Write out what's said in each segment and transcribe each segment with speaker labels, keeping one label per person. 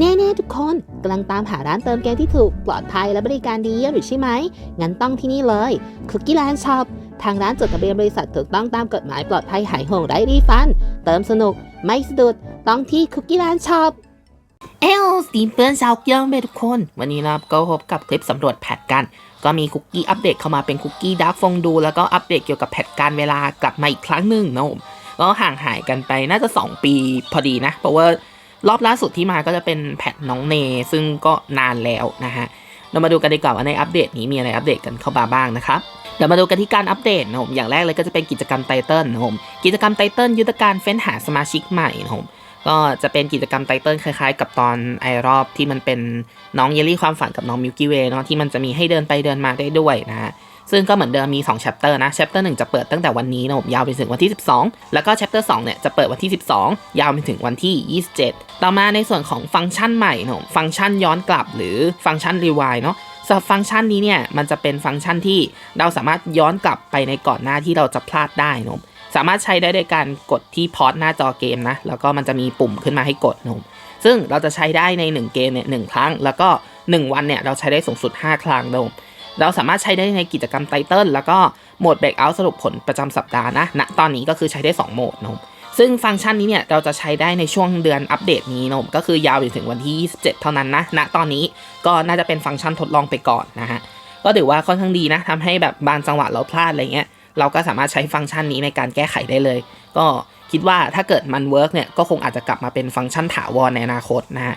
Speaker 1: แน่ๆทุกคนกำลังตามหาร้านเติมเกมที่ถูกปลอดภัยและบริการดีเยี่ยมอยู่ใช่ไหม งั้นต้องที่นี่เลยคุกกี้แลนด์ช็อปทางร้านจดทะเบียนบริษัทถูกต้องตามกฎหมายปลอดภัยหายห่วงไร้รีฟัน เติมสนุก ไม่สะดุด ต้องที่คุกกี้แลนด์ช็อป
Speaker 2: เอลสตีเพื่อนชาวเกียวเมทุกคน วันนี้นะครับก็พบกับคลิปสำรวจแพทกัน ก็มีคุกกี้อัปเดตเข้ามาเป็นคุกกี้ดาร์กฟงดู แล้วก็อัปเดตเกี่ยวกับแพทการเวลากลับมาอีกครั้งหนึ่งนะผมก็ห่างหายกันไปน่าจะ 2 ปีพอดีนะ เพราะว่า รอบล่าสุดที่มาก็จะเป็นแพทน้องเน ซึ่งก็นานแล้วนะฮะ เรามาดูกันดีกว่าว่าในอัปเดตนี้มีอะไรอัปเดตกันเข้ามาบ้างนะครับ เดี๋ยวมาดูกันที่การอัปเดตนะผมอย่างแรกเลยก็จะเป็นกิจกรรมไตเติลนะผมกิจกรรมไตเติลยุทธการเฟ้นหาสมาชิกใหม่นะผมก็จะเป็นกิจกรรมไตเติลคล้ายๆ กับตอนไอรอบที่มันเป็นน้องเยลลี่ความฝันกับน้องมิลกี้เวย์เนาะที่มันจะมีให้เดินไปเดินมาได้ด้วยนะฮะ ซึ่งก็เหมือนเดิมมี2 chapter นะ chapter 1 จะเปิดตั้งแต่วันนี้นะผมยาวไปถึงวันที่ 12 แล้วก็ chapter 2 เนี่ยจะเปิดวันที่ 12 ยาวไปถึงวันที่ 27 ต่อมาในส่วนของฟังก์ชันใหม่นะผมฟังก์ชันย้อนกลับหรือฟังก์ชันรีวายเนาะสำหรับฟังก์ชันนี้เนี่ยมันจะเป็นฟังก์ชันที่เราสามารถย้อนกลับไปในก่อนหน้าที่เราจะพลาดได้นะผมสามารถใช้ได้โดยการกดที่พอสหน้าจอเกมนะแล้วก็มันจะมีปุ่มขึ้นมาให้กดนะซึ่งเราจะใช้ได้ใน 1 เกมเนี่ยหครั้ง แล้วก็ 1 วันเนี่ยเราใช้ได้สูงสุด 5 ครั้งนะ เราสามารถใช้ได้ในกิจกรรมไตเติลแล้วก็โหมดเบรกเอาท์สรุปผลประจำสัปดาห์นะณตอนนี้ก็คือใช้ได้ 2 โหมดนะซึ่งฟังก์ชันนี้เนี่ยเราจะใช้ได้ในช่วงเดือนอัปเดตนี้นะก็คือยาวไปถึงวันที่ 27 เท่านั้นนะณตอนนี้ก็น่าจะเป็นฟังก์ชันทดลองไปก่อนนะฮะก็ถือว่าค่อนข้างดีนะทำให้แบบบางจังหวะเราพลาดอะไรเงี้ยเราก็สามารถใช้ฟังก์ชันนี้ในการแก้ไขได้เลย ก็คิดว่าถ้าเกิดมันเวิร์กเนี่ยก็คงอาจจะกลับมาเป็นฟังก์ชันถาวรในอนาคตนะฮะ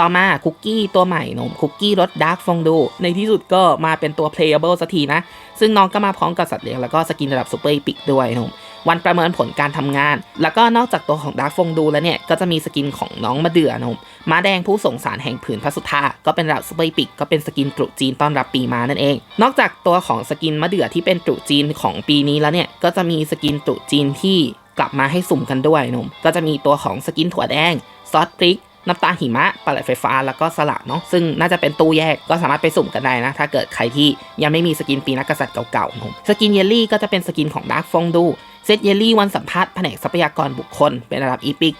Speaker 2: ต่อมาคุกกี้ตัวใหม่นมคุกกี้รสดาร์กฟงดูในที่สุดก็มาเป็นตัว playable สักทีนะ ซึ่งน้องก็มาพร้อมกับสัตว์เลี้ยงแล้วก็สกินระดับซูเปอร์ปิกด้วยนมวันประเมินผลการทำงาน แล้วก็นอกจากตัวของดาร์กฟงดูแล้วเนี่ย ก็จะมีสกินของน้องมะเดื่อนมม้าแดงผู้ส่งสารแห่งผืนพระสุธา ก็เป็นระดับซูเปอร์ปิก ก็เป็นสกินตรุจีนต้อนรับปีมานั่นเอง นอกจากตัวของสกินมะเดื่อที่เป็นตรุจีนของปีนี้แล้วเนี่ย ก็จะมีสกินตรุจีนที่กลับมาให้สุ่มกันด้วยนมก็จะมีตัวของสกินถั่วแดงซอสพริก น้ำตาหิมะปลาไหลไฟฟ้าแล้วก็สละเนาะซึ่งน่าจะเป็นตู้แยกก็สามารถไปสุ่มกันได้นะ ถ้าเกิดใครที่ยังไม่มีสกินปีนักกษัตริย์เก่าๆเนาะสกินเยลลี่ก็จะเป็นสกินของดาร์กฟงดูเซตเยลลี่วันสัมภาษณ์แผนกทรัพยากรบุคคล เป็นระดับอีพิก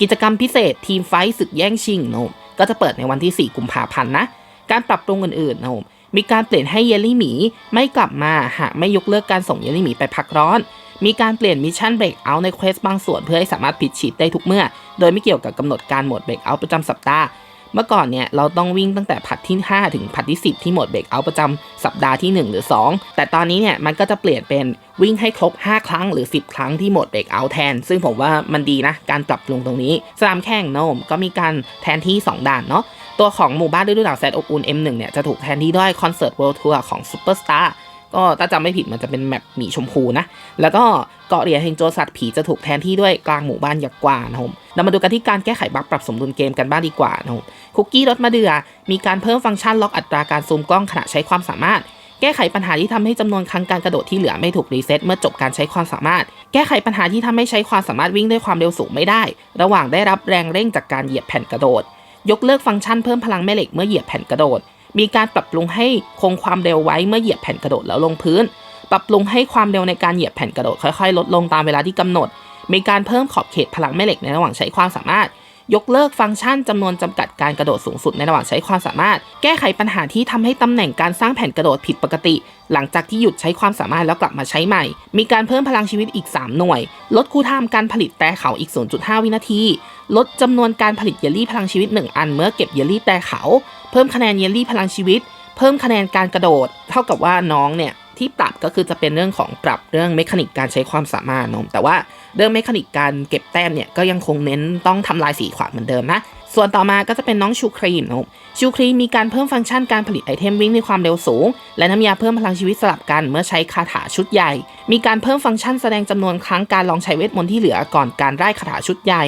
Speaker 2: กิจกรรมพิเศษทีมไฟศึกแย่งชิงโนมก็จะเปิดในวันที่ 4 กุมภาพันธ์นะ การปรับปรุงอื่นๆโนมมีการเปลี่ยนให้เยลลี่หมีไม่กลับมาหากไม่ยกเลิกการส่งเยลลี่หมีไปพักร้อน มีการเปลี่ยนมิชชั่นเบรกเอาในเควสบางส่วนเพื่อให้สามารถผิดชีตได้ทุกเมื่อ โดยไม่เกี่ยวกับกำหนดการหมดเบรกเอาประจำสัปดาห์เมื่อก่อนเนี่ยเราต้องวิ่งตั้งแต่ผัดที่ 5 ถึงผัดที่ 10 ที่หมดเบรกเอาประจำสัปดาห์ที่ 1 หรือ 2 แต่ตอนนี้เนี่ยมันก็จะเปลี่ยนเป็นวิ่งให้ครบ 5 ครั้งหรือ 10 ครั้งที่หมดเบรกเอาแทน ซึ่งผมว่ามันดีนะ การปรับปรุงตรงนี้สนามแข่งโนมก็มีการแทนที่ 2 ด่านเนาะตัวของหมู่บ้านฤดูหนาวแซดอบอุ่น M1 เนี่ยจะถูกแทนที่ด้วยคอนเสิร์ตเวิลด์ทัวร์ของซูเปอร์สตาร์ ก็ถ้าจำไม่ผิดมันจะเป็นแมปหมีชมพูนะ แล้วก็เกาะเหรียญแห่งโจรสัตว์ผีจะถูกแทนที่ด้วยกลางหมู่บ้านยักษ์กว่านะครับเรามาดูกันที่การแก้ไขบั๊กปรับสมดุลเกมกันบ้างดีกว่านะครับคุกกี้รถมาเดือ มีการเพิ่มฟังก์ชันล็อกอัตราการซูมกล้องขณะใช้ความสามารถแก้ไขปัญหาที่ทำให้จำนวนครั้งการกระโดดที่เหลือไม่ถูกรีเซ็ตเมื่อจบการใช้ความสามารถ แก้ไขปัญหาที่ทำให้ใช้ความสามารถวิ่งด้วยความเร็วสูงไม่ได้ ระหว่างได้รับแรงเร่งจากการเหยียบแผ่นกระโดด ยกเลิกฟังก์ชันเพิ่มพลังแม่เหล็กเมื่อเหยียบแผ่นกระโดด มีการปรับปรุงให้คงความเร็วไว้เมื่อเหยียบแผ่นกระโดดแล้วลงพื้น ปรับปรุงให้ความเร็วในการเหยียบแผ่นกระโดดค่อยๆ ลดลงตามเวลาที่กำหนด มีการเพิ่มขอบเขตพลังแม่เหล็กในระหว่างใช้ความสามารถ ยกเลิกฟังก์ชันจำนวนจำกัดการกระโดดสูงสุดในระหว่างใช้ความสามารถ แก้ไขปัญหาที่ทำให้ตำแหน่งการสร้างแผ่นกระโดดผิดปกติ หลังจากที่หยุดใช้ความสามารถแล้วกลับมาใช้ใหม่ มีการเพิ่มพลังชีวิตอีก 3 หน่วย ลดคูลไทม์การผลิตแต่เขาอีก 0.5 วินาที ลดจำนวนการผลิตเยลลี่พลังชีวิต 1 อัน เมื่อเก็บเยลลี่แต่เขา เพิ่มคะแนนเยลลี่พลังชีวิต เพิ่มคะแนนการกระโดด เท่ากับว่าน้องเนี่ยที่ปรับก็คือจะเป็นเรื่องของปรับเรื่องเมคานิกการใช้ความสามารถนมแต่ว่าเรื่องเมคานิกการเก็บแต้มเนี่ยก็ยังคงเน้นต้องทำลายสีขวาเหมือนเดิมนะ ส่วนต่อมาก็จะเป็นน้องชูครีมนะชูครีมมีการเพิ่มฟังก์ชันการผลิตไอเทมวิ่งในความเร็วสูง และน้ำยาเพิ่มพลังชีวิตสลับกันเมื่อใช้คาถาชุดใหญ่ มีการเพิ่มฟังก์ชันแสดงจำนวนครั้งการลองใช้เวทมนต์ที่เหลือก่อนการไล่คาถาชุดใหญ่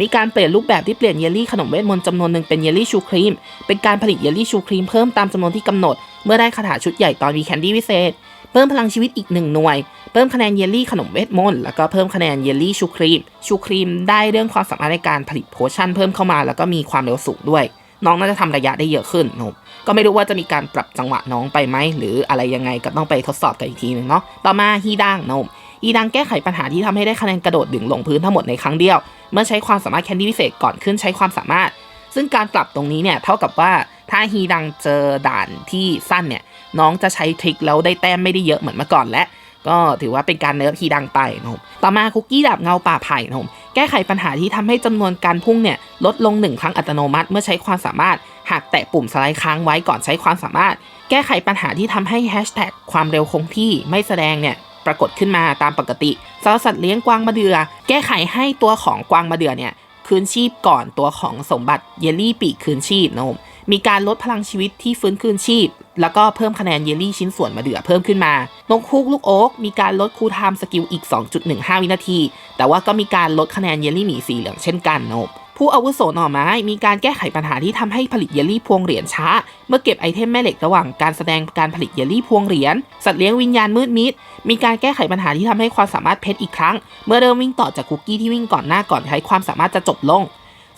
Speaker 2: มีการเปลี่ยนรูปแบบที่เปลี่ยนเยลลี่ขนมเวทมนต์จำนวนหนึ่งเป็นเยลลี่ชูครีม เป็นการผลิตเยลลี่ชูครีมเพิ่มตามจำนวนที่กำหนด เมื่อได้คาถาชุดใหญ่ตอนวีแคนดี้วิเศษ เพิ่มพลังชีวิตอีกหนึ่งหน่วย เพิ่มคะแนนเยลลี่ขนมเวทมนต์แล้วก็เพิ่มคะแนนเยลลี่ชูครีม ชูครีมได้เรื่องความสามารถในการผลิตโพชั่นเพิ่มเข้ามาแล้วก็มีความเร็วสูงด้วย น้องน่าจะทำระยะได้เยอะขึ้นนะครับก็ไม่รู้ว่าจะมีการปรับจังหวะน้องไปไหมหรืออะไรยังไงก็ต้องไปทดสอบกันอีกทีหนึ่งเนาะ ต่อมาฮีดังนะ ครับฮีดังแก้ไขปัญหาที่ทำให้ได้คะแนนกระโดดดึงลงพื้นทั้งหมดในครั้งเดียว เมื่อใช้ความสามารถแคนดี้พิเศษก่อนขึ้นใช้ความสามารถ ซึ่งการปรับตรงนี้เนี่ยเท่ากับว่าถ้าฮีดังเจอด่านที่สั้นเนี่ยน้องจะใช้ทริคแล้วได้แต้มไม่ได้เยอะเหมือนเมื่อก่อนและก็ถือว่าเป็นการเนิร์ฟฮีดังไปนะครับต่อมาคุกกี้ดาบเงาป่าไผ่นะครับแก้ไขปัญหาที่ทำให้จำนวนการพุ่งเนี่ยลดลงหนึ่งครั้งอัตโนมัติ เมื่อใช้ความสามารถ หากแตะปุ่มสไลด์ค้างไว้ก่อนใช้ความสามารถ แก้ไขปัญหาที่ทำให้แฮชแท็กความเร็วคงที่ไม่แสดงเนี่ย ปรากฏขึ้นมาตามปกติสำหรับสัตว์เลี้ยงกวางมะเดือ แก้ไขให้ตัวของกวางมะเดือเนี่ยคืนชีพก่อนตัวของสมบัติเยลลี่ปีกคืนชีพนะครับมีการลดพลังชีวิตที่ฟื้นคืนชีพ แล้วก็เพิ่มคะแนนเยลลี่ชิ้นส่วนมะเดือเพิ่มขึ้นมา นกคูกลูกโอ๊กมีการลดคูลไทม์สกิลอีก 2.15 วินาที แต่ว่าก็มีการลดคะแนนเยลลี่หมีสีเหลืองเช่นกันนะครับ ผู้อาวุโสหน่อไม้มีการแก้ไขปัญหาที่ทำให้ผลิตเยลลี่พวงเหรียญช้า เมื่อเก็บไอเทมแม่เหล็กระหว่างการแสดงการผลิตเยลลี่พวงเหรียญสัตว์เลี้ยงวิญญาณมืดมิด มีการแก้ไขปัญหาที่ทำให้ความสามารถเพชรอีกครั้ง เมื่อเริ่มวิ่งต่อจากคุกกี้ที่วิ่งก่อนหน้าก่อนใช้ความสามารถจะจบลง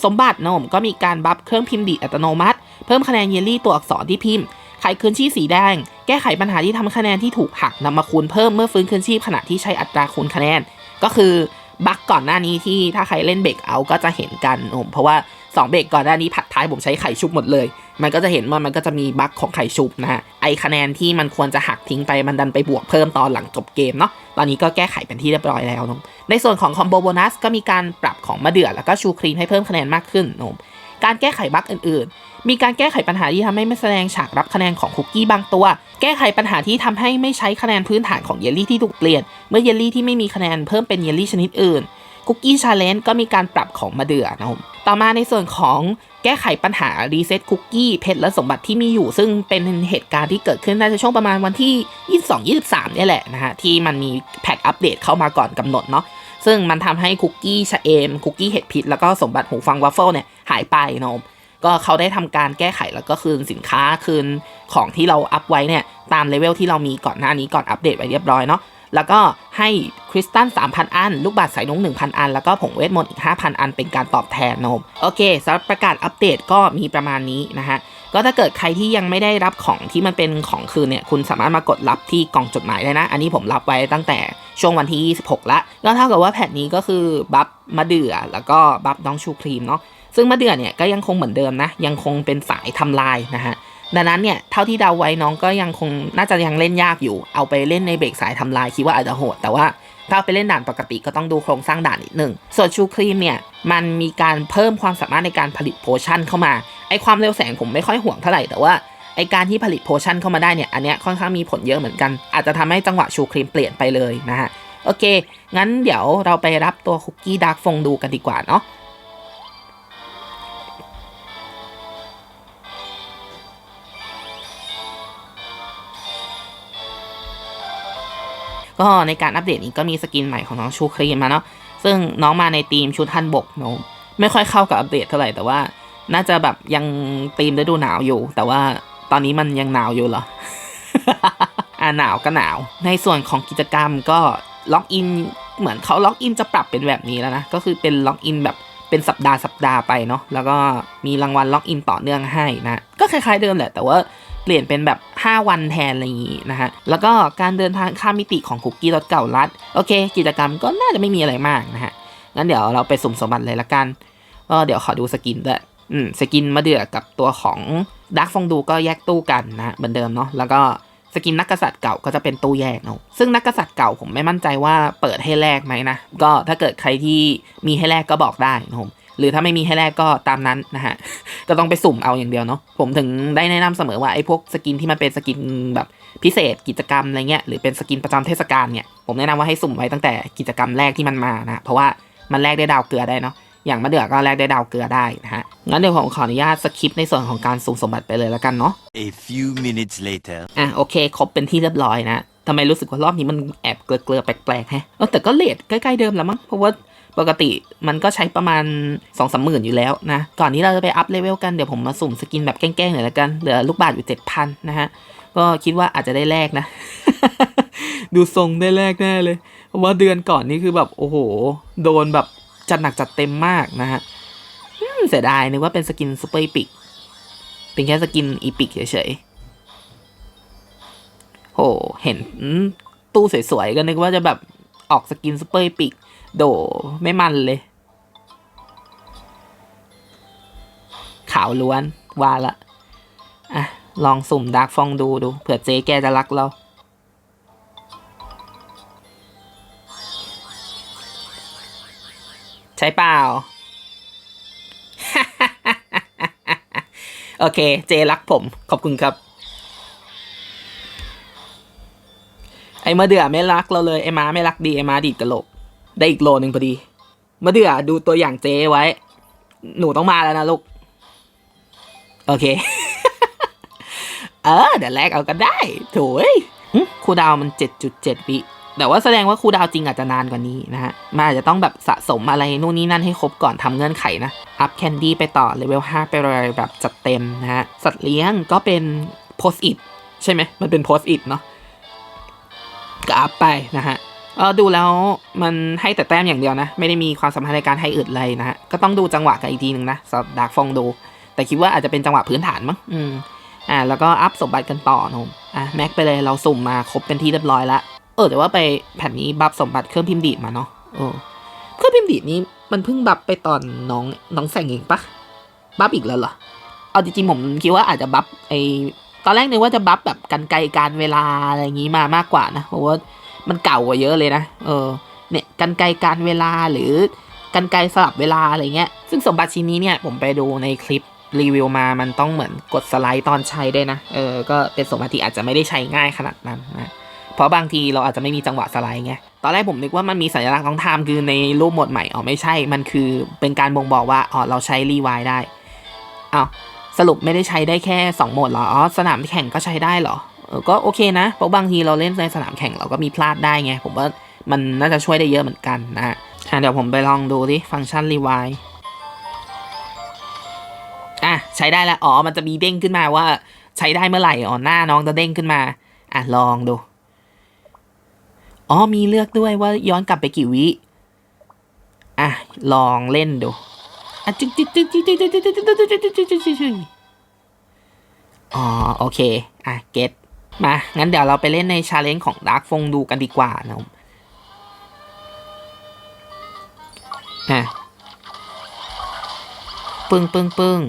Speaker 2: สมบัติโนมก็มีการบัฟเครื่องพิมพ์ดีดอัตโนมัติ เพิ่มคะแนนเยลลี่ตัวอักษรที่พิมพ์ไขคืนชีพสีแดง แก้ไขปัญหาที่ทำให้คะแนนที่ถูกหักนำมาคูณเพิ่มเมื่อฟื้นคืนชีพขณะที่ใช้อัตราคูณคะแนน ก็คือ บั๊กก่อนหน้านี้ที่ถ้าใครเล่นเบรกเอาก็จะเห็นกันโนมเพราะว่าสองเบรกก่อนหน้านี้ผัดท้ายผมใช้ไข่ชุบหมดเลย มันก็จะเห็นว่ามันก็จะมีบั๊กของไข่ชุบนะฮะไอคะแนนที่มันควรจะหักทิ้งไปมันดันไปบวกเพิ่มตอนหลังจบเกมเนาะตอนนี้ก็แก้ไขเป็นที่เรียบร้อยแล้วนในส่วนของคอมโบโบนัสก็มีการปรับของมะเดื่อแล้วก็ชูครีมให้เพิ่มคะแนนมากขึ้นเนอะการแก้ไขบั๊กอื่นๆ มีการแก้ไขปัญหาที่ทำให้ไม่แสดงฉากรับคะแนนของคุกกี้บางตัว แก้ไขปัญหาที่ทำให้ไม่ใช้คะแนนพื้นฐานของเยลลี่ที่ถูกเปลี่ยน เมื่อเยลลี่ที่ไม่มีคะแนนเพิ่มเป็นเยลลี่ชนิดอื่นคุกกี้ชาเลนจ์ก็มีการปรับของมาเดือนะครับต่อมาในส่วนของแก้ไขปัญหารีเซ็ตคุกกี้เพชรและสมบัติที่มีอยู่ ซึ่งเป็นเหตุการณ์ที่เกิดขึ้นน่าจะช่วงประมาณวันที่ 22-23เนี่ยแหละนะฮะที่มันมีแพทอัปเดตเข้ามาก่อนกำหนดเนาะซึ่งมันทำให้คุกกี้ชะเอมคุกกี้เห็ดพิษแล้วก็สมบัติหูฟังวัฟเฟิลเนี่ยหายไปนะครับ ก็เขาได้ทำการแก้ไขแล้วก็คืนสินค้าคืนของที่เราอัพไว้เนี่ยตามเลเวลที่เรามีก่อนหน้านี้ก่อนอัปเดตไว้เรียบร้อยเนาะแล้วก็ให้คริสตัล 3,000 อัน ลูกบาศก์สายนุ้ง1,000 อัน แล้วก็ผงเวทมนต์อีก 5,000 อัน เป็นการตอบแทนนมโอเคสำหรับประกาศอัปเดตก็มีประมาณนี้นะฮะ ก็ถ้าเกิดใครที่ยังไม่ได้รับของที่มันเป็นของคืนเนี่ย คุณสามารถมากดรับที่กล่องจดหมายได้นะ อันนี้ผมรับไว้ตั้งแต่ช่วงวันที่ 26 ละ ก็เท่ากับว่าแพทนี้ก็คือบัฟมะเดื่อ แล้วก็บัฟน้องชูครีมเนาะ ซึ่งมะเดื่อเนี่ยก็ยังคงเหมือนเดิมนะ ยังคงเป็นสายทำลายนะฮะดังนั้นเนี่ยเท่าที่เดาไว้น้องก็ยังคงน่าจะยังเล่นยากอยู่ เอาไปเล่นในเบรกสายทำลายคิดว่าอาจจะโหด แต่ว่าถ้าเอาไปเล่นด่านปกติก็ต้องดูโครงสร้างด่านนิดนึงส่วนชูครีมเนี่ยมันมีการเพิ่มความสามารถในการผลิตโพชั่นเข้ามาไอความเร็วแสงผมไม่ค่อยห่วงเท่าไหร่แต่ว่าไอการที่ผลิตโพชั่นเข้ามาได้เนี่ยอันเนี้ยค่อนข้างมีผลเยอะเหมือนกัน อาจจะทำให้จังหวะชูครีมเปลี่ยนไปเลยนะฮะโอเค งั้นเดี๋ยวเราไปรับตัวคุกกี้ดาร์กฟงดูกันดีกว่าเนาะ ก็ในการอัปเดตนี้ก็มีสกินใหม่ของน้องชูครีมมาเนาะซึ่งน้องมาในทีมชุดทันบกเนอะไม่ค่อยเข้ากับอัปเดตเท่าไหร่แต่ว่า น่าจะแบบยังทีมฤดูหนาวอยู่ แต่ว่าตอนนี้มันยังหนาวอยู่เหรออ่าหนาวก็หนาว ในส่วนของกิจกรรมก็ล็อกอินเหมือนเขาล็อกอินจะปรับเป็นแบบนี้แล้วนะ ก็คือเป็นล็อกอินแบบเป็นสัปดาห์สัปดาห์ไปเนาะแล้วก็มีรางวัลล็อกอินต่อเนื่องให้นะ ก็คล้ายๆเดิมแหละแต่ว่าเปลี่ยนเป็นแบบ 5 วันแทนอะไรอย่างงี้นะฮะ แล้วก็การเดินทางข้ามมิติของคุกกี้รถเก่ารัด โอเค กิจกรรมก็น่าจะไม่มีอะไรมากนะฮะ งั้นเดี๋ยวเราไปสุ่มสมบัติเลยละกัน ก็เดี๋ยวขอดูสกินด้วย อืม สกินมะเดื่อกับตัวของดักฟองดูก็แยกตู้กันนะฮะเหมือนเดิมเนาะ แล้วก็สกินนักกษัตริย์เก่าก็จะเป็นตู้แยกเนาะ ซึ่งนักกษัตริย์เก่าผมไม่มั่นใจว่าเปิดให้แลกไหมนะ ก็ถ้าเกิดใครที่มีให้แลกก็บอกได้นะผม หรือถ้าไม่มีให้แลกก็ตามนั้นนะฮะก็ต้องไปสุ่มเอาอย่างเดียวเนาะผมถึงได้แนะนำเสมอว่าไอ้พวกสกินที่มันเป็นสกินแบบพิเศษกิจกรรมอะไรเงี้ยหรือเป็นสกินประจำเทศกาลเนี่ยผมแนะนำว่าให้สุ่มไว้ตั้งแต่กิจกรรมแรกที่มันมานะเพราะว่ามันแลกได้ดาวเกลือได้เนาะอย่างมะเดื่อก็แลกได้ดาวเกลือได้นะฮะ งั้นเดี๋ยวผมขออนุญาตสคิปในส่วนของการสุ่มสมบัติไปเลยแล้วกันเนาะ
Speaker 3: A few minutes later.
Speaker 2: อะโอเค ครบเป็นที่เรียบร้อยนะทำไมรู้สึกว่ารอบนี้มันแอบเกลือๆแปลกๆแฮะเออแต่ก็เลทใกล้ๆเดิมแล้วมั้ง เพราะว่า ปกติมันก็ใช้ประมาณ2องสามหมื่นอยู่แล้วนะ ก่อนที่เราจะไปอัพเลเวลกันเดี๋ยวผมมาสุ่มสกินแบบแกล้งๆหน่อยละกัน เหลือลูกบาทอยู่เจ็ดพันนะฮะ ก็คิดว่าอาจจะได้แลกนะ ดูทรงได้แลกแน่เลย เพราะว่าเดือนก่อนนี่คือแบบโอ้โห โดนแบบจัดหนักจัดเต็มมากนะฮะเสียดายนึกว่าเป็นสกินซูเปอร์อีพิกเป็นแค่สกินอีพิกเฉยๆโหเห็นตู้สวยๆก็นึกว่าจะแบบออกสกินซูเปอร์อีพิก โดไม่มันเลย ขาวล้วนว่าละ อะ ลองสุ่มดาร์กฟองดูดู เผื่อเจ๊แกจะรักเรา ใช่เปล่า โอเค เจรักผม ขอบคุณครับ ไอ้มะเดือไม่รักเราเลย ไอ้มาไม่รักดี ไอ้มาดีดกระโหลก ได้อีกโลหนึ่งพอดีมะเดื่อดูตัวอย่างเจไว้ หนูต้องมาแล้วนะลูก โอเค เออเดี๋ยวแลกเอาก็ได้โถยครูดาวมัน 7.7วิแต่ว่าแสดงว่าครูดาวจริงอาจจะนานกว่านี้นะฮะมันอาจจะต้องแบบสะสมอะไรนู่นนี่นั่นให้ครบก่อนทำเงื่อนไขนะ อัพแคนดี้ไปต่อเลเวล5ไปเลยแบบจัดเต็มนะฮะ สัตว์เลี้ยงก็เป็นโพสอิ t ใช่ไหม มันเป็นโพสอิ t เนาะก็อัพไปนะฮะ เออดูแล้วมันให้แต่แต้มอย่างเดียวนะ ไม่ได้มีความสามารถในการให้อึดเลยนะฮะ ก็ต้องดูจังหวะกันอีกทีหนึ่งนะสำหรับดาร์กฟองดู แต่คิดว่าอาจจะเป็นจังหวะพื้นฐานมั้งอืมอ่าแล้วก็อัพสมบัติกันต่อนะผมอะแม็กไปเลยเราสุ่มมาครบเป็นที่เรียบร้อยละเออแต่ว่าไปแผ่นนี้บัฟสมบัติเครื่องพิมพ์ดีดมาเนาะเออเครื่องพิมพ์ดีดนี้มันเพิ่งบัฟไปตอนน้องน้องแสงเองปะบัฟอีกแล้วเหรอเอาจริงๆผมคิดว่าอาจจะบัฟไอตอนแรกนึกว่าจะบัฟแบบกันไกลการเวลาอะไรอย่างงี้มามากกว่านะเพราะว่า มันเก่ากว่าเยอะเลยนะ เออ เนี่ยกันไกลการเวลาหรือกันไกลสลับเวลาอะไรเงี้ย ซึ่งสมบัติชิ้นนี้เนี่ยผมไปดูในคลิปรีวิวมา มันต้องเหมือนกดสไลด์ตอนใช้ด้วยนะ เออ ก็เป็นสมบัติที่อาจจะไม่ได้ใช้ง่ายขนาดนั้นนะ เพราะบางทีเราอาจจะไม่มีจังหวะสไลด์ไง ตอนแรกผมนึกว่ามันมีสัญลักษณ์ต้องทำคือในรูปหมดใหม่ อ๋อไม่ใช่ มันคือเป็นการบ่งบอกว่า อ๋อเราใช้รีไวด์ได้อ้าสรุปไม่ได้ใช้ได้แค่ 2 โหมดเหรอ อ๋อสนามแข่งก็ใช้ได้เหรอ ก็โอเคนะ เพราะบางทีเราเล่นในสนามแข่งเราก็มีพลาดได้ไง ผมว่ามันน่าจะช่วยได้เยอะเหมือนกันนะอะเดี๋ยวผมไปลองดูดิฟังก์ชันรีไวอะใช้ได้แล้วอ๋อมันจะมีเด้งขึ้นมาว่าใช้ได้เมื่อไหร่อ๋อหน้าน้องจะเด้งขึ้นมา อะลองดู อ๋อมีเลือกด้วยว่าย้อนกลับไปกี่วิอะลองเล่นดูอะจึ๊กจึ๊กจึ๊กจึ๊กจึ๊กจึ๊กจึ๊กจึ๊กจึ๊กจึ๊กจึ๊กจึ๊กจึ๊กจึ๊กจึ๊กอ๋อโอเคอะเก็ต มา งั้นเดี๋ยวเราไปเล่นในชาเลนจ์ของดาร์กฟงดูกันดีกว่านะผมอะปึ้งปึ้งปึ้ง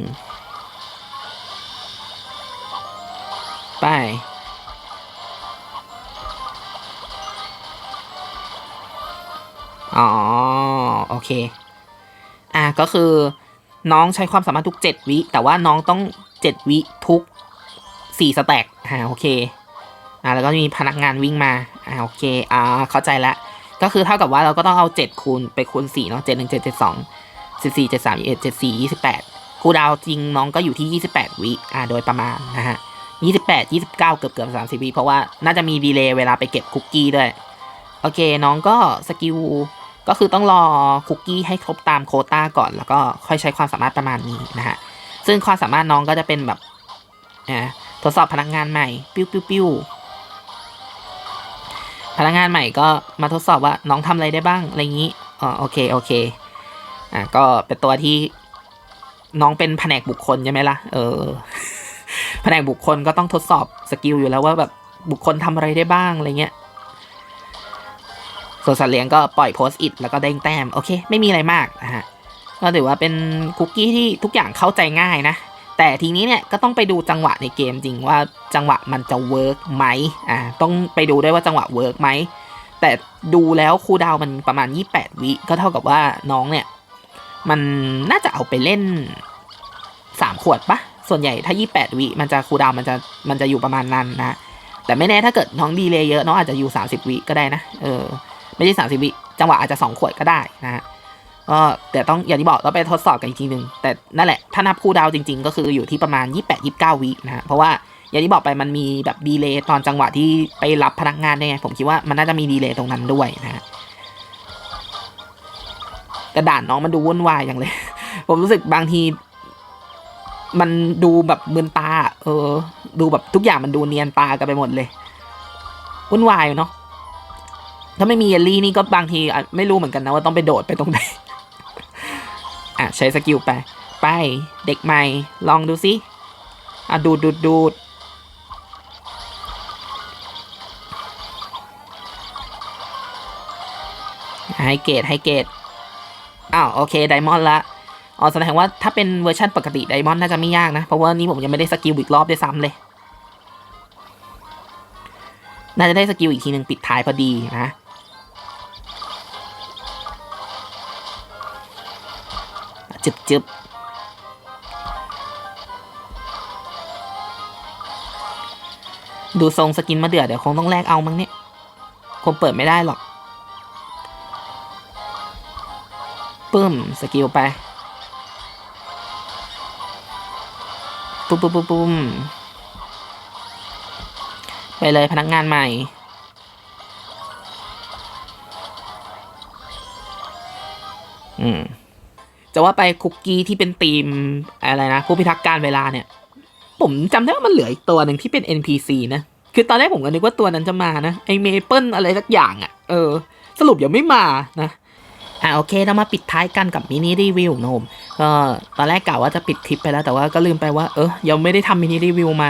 Speaker 2: ไป อ๋อ โอเค อะก็คือน้องใช้ความสามารถทุก 7 วิ แต่ว่าน้องต้อง 7 วิทุก 4 สแต็ก อ่าโอเคอ่าแล้วก็มีพนักงานวิ่งมาอ่าโอเคอ่าเข้าใจละก็คือเท่ากับว่าเราก็ต้องเอา 7 คูณไปคูณ4เนาะ7 1 7 7 2สิบสี่เจ็ดสามเอ็ดเจ็ดสี่ยี่สิบแปดครูดาวจริงน้องก็อยู่ที่ยี่สิบแปดวิอ่าโดยประมาณนะฮะยี่สิบแปดยี่สิบเก้าเกือบเกือบสามสิบวิเพราะว่าน่าจะมีดีเลย์เวลาไปเก็บคุกกี้ด้วย โอเคน้องก็สกิลก็คือต้องรอคุกกี้ให้ครบตามโคต้าก่อน แล้วก็ค่อยใช้ความสามารถประมาณนี้นะฮะซึ่งความสามารถน้องก็จะเป็นแบบอ่า ทดสอบพนักงานใหม่ ปิ้วปิ้วปิ้วพนักงานใหม่ก็มาทดสอบว่าน้องทำอะไรได้บ้างอะไรอย่างนี้อ๋อโอเคโอเคอะก็เป็นตัวที่น้องเป็นแผนกบุคคลใช่ไหมล่ะเออแผนกบุคคลก็ต้องทดสอบสกิลอยู่แล้วว่าแบบบุคคลทำอะไรได้บ้างอะไรเงี้ยส่วนสัตว์เลี้ยงก็ปล่อยโพสต์อิทแล้วก็เด้งแต้ม โอเค ไม่มีอะไรมากนะฮะก็ถือว่าเป็นคุกกี้ที่ทุกอย่างเข้าใจง่ายนะ แต่ทีนี้เนี่ยก็ต้องไปดูจังหวะในเกมจริงว่าจังหวะมันจะเวิร์กไหมอ่าต้องไปดูด้วยว่าจังหวะเวิร์กไหมแต่ดูแล้วครูดาวมันประมาณ 28 วิก็เท่ากับว่าน้องเนี่ยมันน่าจะเอาไปเล่น 3 ขวดปะส่วนใหญ่ถ้า 28 วิมันจะครูดาวมันจะมันจะอยู่ประมาณนั้นนะ แต่ไม่แน่ถ้าเกิดน้องดีเลยเยอะน้องอาจจะอยู่ 30 วิก็ได้นะเออไม่ใช่ 30 วิจังหวะอาจจะ 2 ขวดก็ได้นะฮะ ก็แต่ต้องอย่างที่บอกต้องไปทดสอบกันอีกทีหนึ่งแต่นั่นแหละถ้านับครูดาวจริง ๆ ก็คืออยู่ที่ประมาณ 28 29 วินะฮะเพราะว่าอย่างที่บอกไปมันมีแบบดีเลย์ตอนจังหวะที่ไปรับพนักงานได้ไงผมคิดว่ามันน่าจะมีดีเลย์ตรงนั้นด้วยนะฮะกระดานน้องมันดูวุ่นวายอย่างเลย ผมรู้สึกบางที มันดูแบบมึนตา เออ ดูแบบทุกอย่างมันดูเนียนตากันไปหมดเลยวุ่นวายเนาะถ้าไม่มีเยลลี่นี่ก็บางทีไม่รู้เหมือนกันนะว่าต้องไปโดดไปตรงไหน อะใช้สกิลไป ไปเด็กใหม่ลองดูสิอะดูดดูดดูดให้เกรดให้เกรดอ้าวโอเคไดมอนด์ละอ๋อแสดงว่าถ้าเป็นเวอร์ชันปกติไดมอนด์น่าจะไม่ยากนะ เพราะว่านี่ผมยังไม่ได้สกิลอีกรอบด้วยซ้ำเลย น่าจะได้สกิลอีกทีหนึ่งปิดท้ายพอดีนะ จึบจึบดูทรงสกินมาเดือดเดี๋ยวคงต้องแลกเอามั้งเนี่ยคงเปิดไม่ได้หรอกปึ้มสกิลไปปุ๊บปุ๊บปุ๊บปุ๊มไปเลยพนักงานใหม่ อืม จะว่าไปคุกกี้ที่เป็นทีมอะไรนะผู้พิทักษ์การเวลาเนี่ย ผมจำได้ว่ามันเหลืออีกตัวหนึ่งที่เป็น NPC นะ คือตอนแรกผมก็นึกว่าตัวนั้นจะมานะไอเมเปิลอะไรสักอย่างอะ่ะ เออ สรุปยังไม่มานะอ่าโอเคเรามาปิดท้ายกันกับมินิรีวิวนมก็ตอนแรกกะว่าจะปิดคลิปไปแล้วแต่ว่าก็ลืมไปว่าเออยังไม่ได้ทำมินิรีวิวมา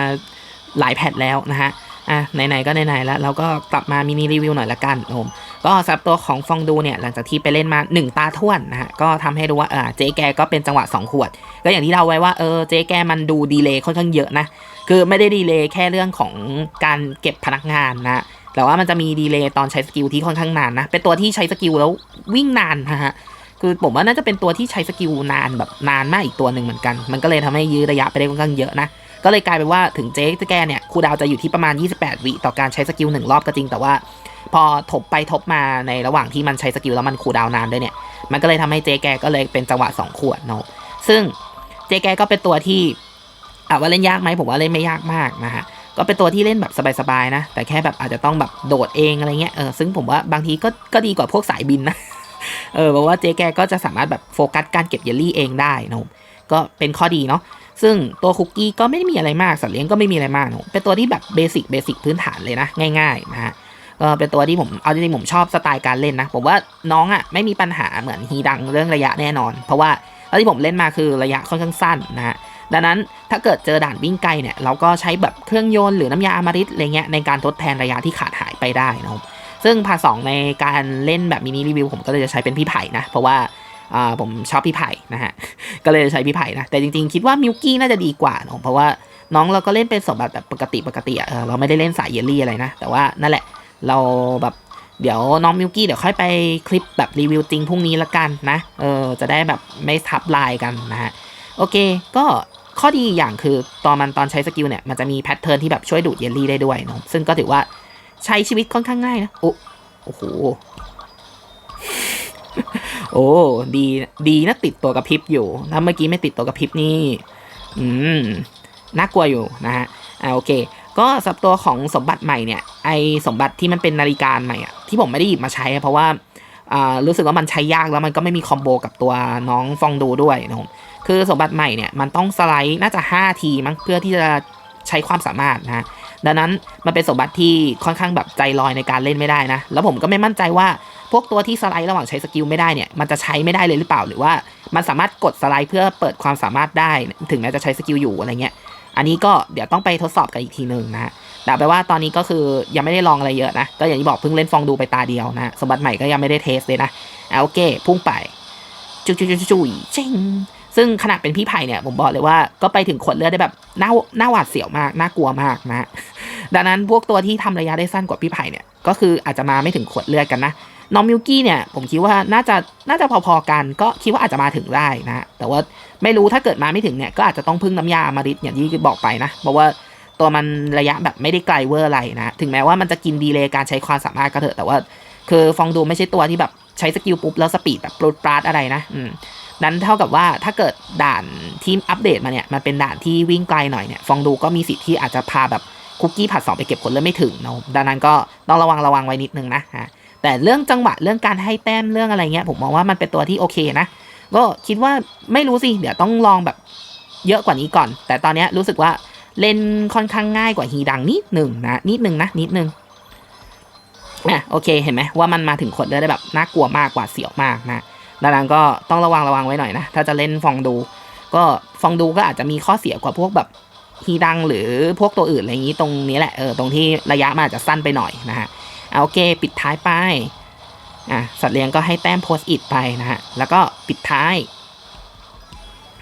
Speaker 2: หลายแพทแล้วนะฮะ อะไหนๆก็ไหนๆแล้วเราก็กลับมามินิรีวิวหน่อยละกันผมก็สำหรับตัวของฟองดูเนี่ยหลังจากที่ไปเล่นมา 1 ตาท่วนนะฮะก็ทำให้รู้ว่าเออเจ๊แกก็เป็นจังหวะ 2 ขวด ก็อย่างที่เราไว้ว่าเออเจ๊แกมันดูดีเลย์ค่อนข้างเยอะนะ คือไม่ได้ดีเลย์แค่เรื่องของการเก็บพนักงานนะแต่ว่ามันจะมีดีเลย์ตอนใช้สกิลที่ค่อนข้างนานนะ เป็นตัวที่ใช้สกิลแล้ววิ่งนานนะฮะคือผมว่าน่าจะเป็นตัวที่ใช้สกิลนานแบบนานมากอีกตัวหนึ่งเหมือนกัน มันก็เลยทำให้ยื้อระยะไปได้ค่อนข้างเยอะนะ ก็เลยกลายเป็นว่าถึงเจ๊แกเนี่ยคูดาวจะอยู่ที่ประมาณ 28 วิต่อการใช้สกิลหนึ่งรอบก็จริง แต่ว่าพอทบไปทบมาในระหว่างที่มันใช้สกิลแล้วมันคูดาวนานด้วยเนี่ย มันก็เลยทำให้เจ๊แกก็เลยเป็นจังหวะ 2 ขวดเนาะซึ่งเจ๊แกก็เป็นตัวที่อะว่าเล่นยากไหมผมว่าเล่นไม่ยากมากนะฮะก็เป็นตัวที่เล่นแบบสบายๆนะ แต่แค่แบบอาจจะต้องแบบโดดเองอะไรเงี้ยเออซึ่งผมว่าบางทีก็ก็ดีกว่าพวกสายบินนะเออเพราะว่าเจ๊แกก็จะสามารถแบบโฟกัสการเก็บเยลลี่เองได้นะก็เป็นข้อดีเนาะ ซึ่งตัวคุกกี้ก็ไม่ได้มีอะไรมากสัตว์เลี้ยงก็ไม่มีอะไรมากเป็นตัวที่แบบเบสิกเบสิกพื้นฐานเลยนะ ง่ายๆนะฮะก็เป็นตัวที่ผมเอาจริงๆผมชอบสไตล์การเล่นนะ ผมว่าน้องอะ่ะไม่มีปัญหาเหมือนฮีดังเรื่องระยะแน่นอน เพราะว่าตอนที่ผมเล่นมาคือระยะค่อนข้างสั้นนะฮะดังนั้นถ้าเกิดเจอด่านวิ่งไกลเนี่ยเราก็ใช้แบบเครื่องยนต์หรือน้ำยาอมฤตอะไรเงี้ยในการทดแทนระยะที่ขาดหายไปได้นะครับซึ่งพาสองในการเล่นแบบมินิรีวิวผมก็เลยจะใช้เป็นพี่ไผ่นะ เพราะว่า อ่าผมชอบพี่ไผ่นะฮะ ก็เลยใช้พี่ไผ่นะ แต่จริงๆ คิดว่ามิวกี้น่าจะดีกว่าเนอะเพราะว่าน้องเราก็เล่นเป็นสมบัติแบบปกติปกติอะเออเราไม่ได้เล่นสายเยลลี่อะไรนะ แต่ว่านั่นแหละเราแบบเดี๋ยวน้องมิวกี้เดี๋ยวค่อยไปคลิปแบบรีวิวจริงพรุ่งนี้ละกันนะ เออจะได้แบบไม่ทับลายกันนะฮะ โอเค ก็ข้อดีอย่างคือตอนมันตอนใช้สกิลเนี่ยมันจะมีแพทเทิร์นที่แบบช่วยดูดเยลลี่ได้ด้วยเนาะซึ่งก็ถือว่าใช้ชีวิตค่อนข้างง่ายนะโอ้โห โอ้ดีดีนะติดตัวกระพริบอยู่ ถ้าเมื่อกี้ไม่ติดตัวกระพริบนี่อืมน่ากลัวอยู่นะฮะอ่าโอเค ก็สับตัวของสมบัติใหม่เนี่ย ไอสมบัติที่มันเป็นนาฬิกาใหม่อะที่ผมไม่ได้หยิบมาใช้ เพราะว่าอ่ารู้สึกว่ามันใช้ยากแล้วมันก็ไม่มีคอมโบกับตัวน้องฟองดูด้วยนะครับคือสมบัติใหม่เนี่ยมันต้องสไลด์น่าจะ 5 ทีมั้งเพื่อที่จะใช้ความสามารถนะะ ดังนั้นมันเป็นสมบัติที่ค่อนข้างแบบใจลอยในการเล่นไม่ได้นะ แล้วผมก็ไม่มั่นใจว่าพวกตัวที่สไลด์ระหว่างใช้สกิลไม่ได้เนี่ยมันจะใช้ไม่ได้เลยหรือเปล่า หรือว่ามันสามารถกดสไลด์เพื่อเปิดความสามารถได้ถึงแม้จะใช้สกิลอยู่อะไรเงี้ยอันนี้ก็เดี๋ยวต้องไปทดสอบกันอีกทีหนึ่งนะแต่เอาไปนว่าตอนนี้ก็คือยังไม่ได้ลองอะไรเยอะนะ ก็อย่างที่บอกเพิ่งเล่นฟองดูไปตาเดียวนะ สมบัติใหม่ก็ยังไม่ได้เทสเลยนะอโอเค พุ่งไปจุยจุยจุยจุยเจ้ง ซึ่งขนาดเป็นพี่ไผ่เนี่ยผมบอกเลยว่าก็ไปถึงขวดเลือดได้แบบน่าน่าหวาดเสียวมากน่ากลัวมากนะดังนั้นพวกตัวที่ทำระยะได้สั้นกว่าพี่ไผ่เนี่ยก็คืออาจจะมาไม่ถึงขวดเลือดกันนะน้องมิวกี้เนี่ยผมคิดว่าน่าจะน่าจะพอๆกันก็คิดว่าอาจจะมาถึงได้นะแต่ว่าไม่รู้ถ้าเกิดมาไม่ถึงเนี่ยก็อาจจะต้องพึ่งน้ำยามาริตอย่างที่บอกไปนะเพราะว่าตัวมันระยะแบบไม่ได้ไกลเวอร์อะไรนะถึงแม้ว่ามันจะกินดีเลย์การใช้ความสามารถก็เถอะแต่ว่า คือฟองดูไม่ใช่ตัวที่แบบใช้สกิลปุ๊บแล้วสปีดแบบปลุดปราดอะไรนะอืม นั้นเท่ากับว่าถ้าเกิดด่านที่อัปเดตมาเนี่ยมันเป็นด่านที่วิ่งไกลหน่อยเนี่ยฟองดูก็มีสิทธิ์ที่อาจจะพาแบบคุกกี้ผัดสองไปเก็บผลเลือดไม่ถึงเนาะดังนั้นก็ต้องระวังระวังไว้นิดนึงนะฮะแต่เรื่องจังหวะเรื่องการให้แต้มเรื่องอะไรเงี้ยผมมองว่ามันเป็นตัวที่โอเคนะก็คิดว่าไม่รู้สิเดี๋ยวต้องลองแบบเยอะกว่านี้ก่อน แต่ตอนเนี้ยรู้สึกว่าเล่นค่อนข้างง่ายกว่าฮีดังนิดหนึ่งนะนิดหนึ่งนะนิดหนึ่งอะโอเคเห็นไหมว่ามันมาถึงขวดเลือดได้แบบน่ากลัวมากกว่าเสียวมากนะ ดังนั้นก็ต้องระวังระวังไว้หน่อยนะ ถ้าจะเล่นฟองดู ก็ฟองดูก็อาจจะมีข้อเสียกว่าพวกแบบฮีดังหรือพวกตัวอื่นอะไรอย่างนี้ตรงนี้แหละเออตรงที่ระยะมันอาจจะสั้นไปหน่อยนะฮะเอาโอเคปิดท้ายไปอะสัตว์เลี้ยงก็ให้แต้มโพสต์อิดไปนะฮะแล้วก็ปิดท้าย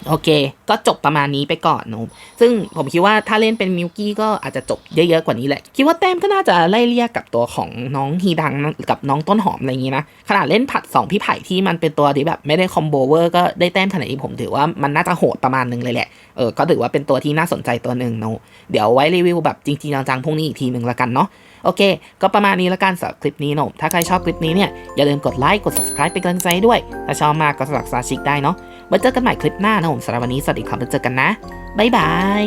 Speaker 2: โอเค ก็จบประมาณนี้ไปก่อนนะซึ่งผมคิดว่าถ้าเล่นเป็นมิวกี้ก็อาจจะจบเยอะๆกว่านี้แหละ คิดว่าแต้มก็น่าจะไล่เลี่ยกับตัวของน้องฮีดังกับน้องต้นหอมอะไรอย่างงี้นะ ขนาดเล่นผัด 2 พี่ไผ่ที่มันเป็นตัวที่แบบไม่ได้คอมโบเวอร์ก็ได้แต้มขนาดนี้ผมถือว่ามันน่าจะโหดประมาณนึงเลยแหละ เออ ก็ถือว่าเป็นตัวที่น่าสนใจตัวหนึ่งนะเดี๋ยวไว้รีวิวแบบจริงๆจังๆพรุ่งนี้อีกทีหนึ่งละกันเนาะ โอเค ก็ประมาณนี้ละกันสำหรับคลิปนี้เนอะถ้าใครชอบคลิปนี้เนี่ย อย่าลืมกดไลค์ กด subscribe เป็นกำลังใจด้วย ถ้าชอบมากก็สมัครสมาชิกได้เนาะไว้เจอกันใหม่คลิปหน้านะผมสำหรับวันนี้สวัสดีครับแล้วเจอกันนะบ๊ายบาย